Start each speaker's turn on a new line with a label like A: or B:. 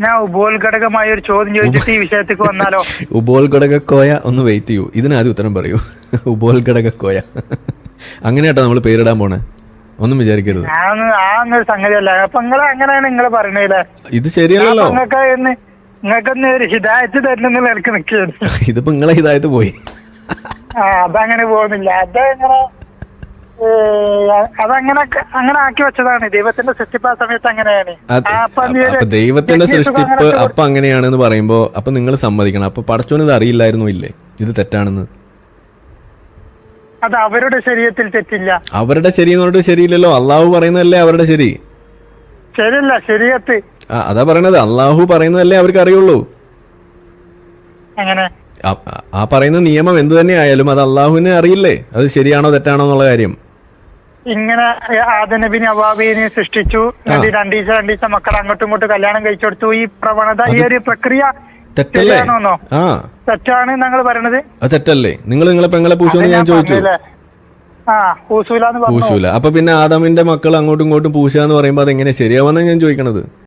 A: ഞാൻ ഉപോത്ഘടകമായ ഒരു ചോദ്യം ചോദിച്ചിട്ട് ഈ വിഷയത്തേക്ക് വന്നാലോ?
B: ഉപോൽഘടകക്കോയ ഒന്ന് വെയിറ്റ് ചെയ്യൂ. ഇതിനാദ്യം ഉത്തരം പറയൂ. ഉപോൽഘടകക്കോയ. അങ്ങനെയാട്ടോ നമ്മൾ പേരിടാൻ പോണേ. ഒന്നും വിചാരിക്കരുത്.
A: സംഗതിയല്ല. അപ്പൊ നിങ്ങൾ അങ്ങനെയാണ് നിങ്ങൾ പറയണല്ലേ
B: ഇത് ശരിയല്ലല്ലോ.
A: നിങ്ങൾക്ക് നിങ്ങൾക്കൊന്ന് ഒരു നിൽക്കുകയാണ്.
B: ഇതിപ്പോ നിങ്ങളെ ഹിതായത് പോയി.
A: അതങ്ങനെ പോകുന്നില്ല. അതങ്ങനെ അതങ്ങനെ അങ്ങനെ ആക്കി വെച്ചതാണ്. ദൈവത്തിന്റെ സൃഷ്ടിപ്പ് ആ സമയത്ത് അങ്ങനെയാണ്. അപ്പൊ
B: ദൈവത്തിന്റെ സൃഷ്ടിപ്പ് അപ്പൊ അങ്ങനെയാണെന്ന് പറയുമ്പോ അപ്പൊ നിങ്ങൾ സമ്മതിക്കണം. അപ്പൊ പടച്ചോന് ഇത് അറിയില്ലായിരുന്നു ഇല്ലേ? ഇത് തെറ്റാണെന്ന്.
A: അത് അവരുടെ ശരീരത്തിൽ തെറ്റില്ല.
B: അവരുടെ ശരി എന്ന് പറഞ്ഞിട്ട് ശരിയില്ലല്ലോ. അള്ളാഹു പറയുന്നതല്ലേ അവരുടെ ശരി?
A: ശരിയല്ല ശരീരത്ത്
B: അതാ പറയണത്. അള്ളാഹു പറയുന്നതല്ലേ അവർക്ക് അറിയുള്ളൂ.
A: അങ്ങനെ
B: ആ പറയുന്ന നിയമം എന്ത് തന്നെ ആയാലും അത് അള്ളാഹുവിനെ അറിയില്ലേ? അത് ശരിയാണോ തെറ്റാണോ എന്നുള്ള കാര്യം.
A: ഇങ്ങനെ ആദനബിനി അവാബിനെ സൃഷ്ടിച്ചു. എന്നിട്ട് രണ്ടു ദിവസം രണ്ടു ദിവസം മക്കൾ അങ്ങോട്ടും ഇങ്ങോട്ടും കല്യാണം കഴിച്ചു കൊടുത്തു ഈ പ്രവണത ഈ ഒരു പ്രക്രിയ
B: തെറ്റല്ലേ?
A: ശരിയാണോന്നോ?
B: ആ.
A: തെറ്റാണ് ഞങ്ങൾ പറയണത്.
B: അത് തെറ്റല്ലേ? നിങ്ങൾ നിങ്ങളെ പെങ്ങളെ പൂശുമെന്ന് ഞാൻ ചോദിച്ചു.
A: പറഞ്ഞില്ലേ? ആ പൂസൂലെന്ന് പറഞ്ഞു.
B: പൂശൂല. അപ്പൊ പിന്നെ ആദാമിന്റെ മക്കൾ അങ്ങോട്ടും ഇങ്ങോട്ടും പൂശുക എന്ന് പറയുമ്പോൾ അതെങ്ങനെ ശരിയാവുന്ന ഞാൻ ചോദിക്കണത്.